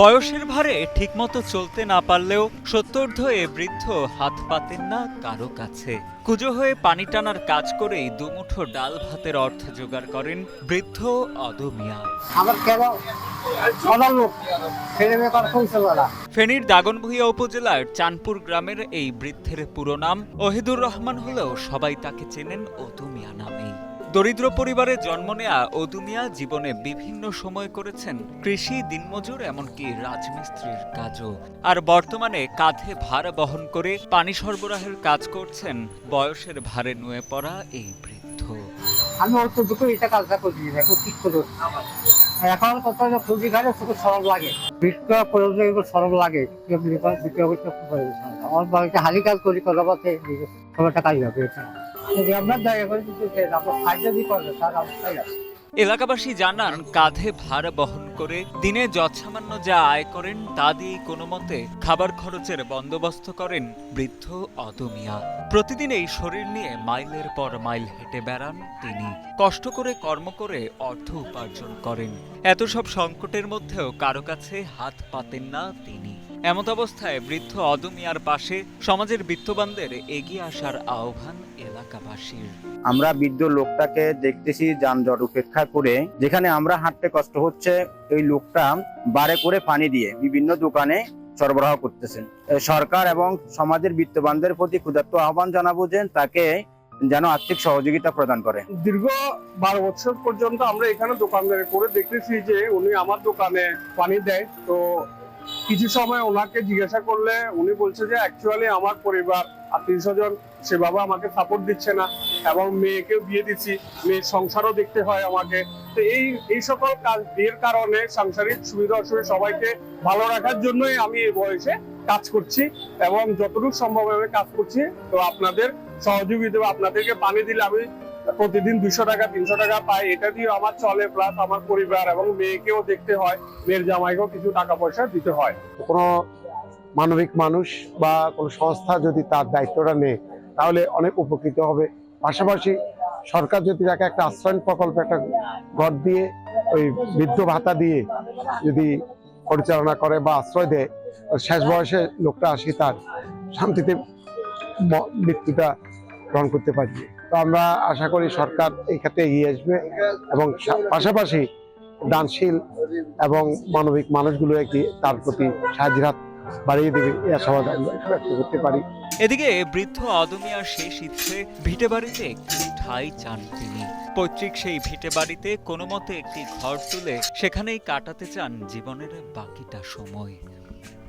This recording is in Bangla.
বয়সের ভারে ঠিকমতো চলতে না পারলেও সত্তর্ধ এ বৃদ্ধ হাত পাতেন না কারও কাছে। কুজো হয়ে পানি টানার কাজ করেই দুমুঠো ডাল ভাতের অর্থ জোগাড় করেন বৃদ্ধ অদমিয়া আমার কেন? ফেনীর দাগনভূঞা উপজেলার চাঁদপুর গ্রামের এই বৃদ্ধের পুরো নাম ওহিদুর রহমান হলেও সবাই তাকে চেনেন অদুমিয়া নামেই। দরিদ্র পরিবারে জন্ম নেয়া অদুমিয়া জীবনে বিভিন্ন সময় করেছেন কৃষি, দিনমজুর, এমনকি রাজমিস্ত্রির কাজও। আর বর্তমানে কাঁধে ভার বহন করে পানি সরবরাহের কাজ করছেন। বয়সের ভারে নুয়ে পড়া এই বৃদ্ধ। আমি অল্প দুটো এটা কাজটা করছি দেখো ঠিক করে এখন কত খুবই খালে শুধু সরব লাগে। বিক্রয় করা প্রয়োজন সরব লাগে। আমার বাড়িতে হালি কাজ করি কথা বলতে সবার টাকাই হবে, এটা। এলাকাবাসী জানান, কাঁধে ভার বহন করে দিনে যৎসামান্য যা আয় করেন, তা দিয়ে কোনো মতে খাবার খরচের বন্দোবস্ত করেন বৃদ্ধ অদমিয়া প্রতিদিন এই শরীর নিয়ে মাইলের পর মাইল হেঁটে বেড়ান তিনি। কষ্ট করে কর্ম করে অর্থ উপার্জন করেন। এত সব সংকটের মধ্যেও কারও কাছে হাত পাতেন না তিনি। এমত অবস্থায় বৃদ্ধ অদমিয়ার পাশে সমাজের বিত্তবানদের এগিয়ে আসার আহ্বান এলাকাবাসীর। আমরা বৃদ্ধ লোকটাকে দেখতেছি যানজট উপেক্ষা করে যেখানে আমরা হাঁটতে কষ্ট হচ্ছে ওই লোকটা বারে করে পানি দিয়ে বিভিন্ন দোকানে সরবরাহ করতেছেন। সরকার এবং সমাজের বিত্তবানদের প্রতি ক্ষুধার্ত আহ্বান জানাব যে তাকে যেন আর্থিক সহযোগিতা প্রদান করে। দীর্ঘ বারো বছর পর্যন্ত আমরা এখানে দোকানদারি করে দেখতেছি যে উনি আমার দোকানে পানি দেয়। তো কিছু সময় ওনাকে জিজ্ঞাসা করলে উনি বলছে যে অ্যাকচুয়ালি আমার পরিবার আত্মীয় স্বজন সেভাবে আমাকে সাপোর্ট দিচ্ছে না এবং মেয়েকেও বিয়ে দিচ্ছি। মেয়ের সংসারও দেখতে হয় আমাকে। তো এই এই সকল কাজ বিয়ের কারণে সাংসারিক সুবিধা অসুবিধা সবাইকে ভালো রাখার জন্যই আমি এই বয়সে কাজ করছি এবং যতটুকু সম্ভব কাজ করছি। তো আপনাদের সহযোগিতা, আপনাদেরকে পানি দিলে আমি প্রতিদিন দুশো টাকা, তিনশো টাকা পাই এটা দিয়ে আমার চলে প্লাস আমার পরিবার এবং মেয়েকেও দেখতে হয়, মেয়ের জামাইকেও কিছু টাকা পয়সা দিতে হয়। কোনো মানবিক মানুষ বা কোনো সংস্থা যদি তার দায়িত্বটা নেয়, তাহলে অনেক উপকৃত হবে। পাশাপাশি সরকার যদি তাকে একটা আশ্রয়ণ প্রকল্প, একটা ঘর দিয়ে, ওই বৃদ্ধ ভাতা দিয়ে যদি পরিচালনা করে বা আশ্রয় দেয় শেষ বয়সে লোকটা আসি তার শান্তিতে মৃত্যুটা গ্রহণ করতে পারবে। তো আমরা আশা করি সরকার এই ক্ষেত্রে এগিয়ে আসবে এবং পাশাপাশি দানশীল এবং মানবিক মানুষগুলো কি তার প্রতি সাহায্যের হাত বাড়িয়ে দেবে, এই আশাবাদ ব্যক্ত করতে পারি। এদিকে বৃদ্ধ অদমিয়ার শেষ ইচ্ছে ভিটে বাড়িতে একটি ঠাই চান তিনি। পৈতৃক সেই ভিটে বাড়িতে কোনো মতে একটি ঘর তুলে সেখানেই কাটাতে চান জীবনের বাকিটা সময়।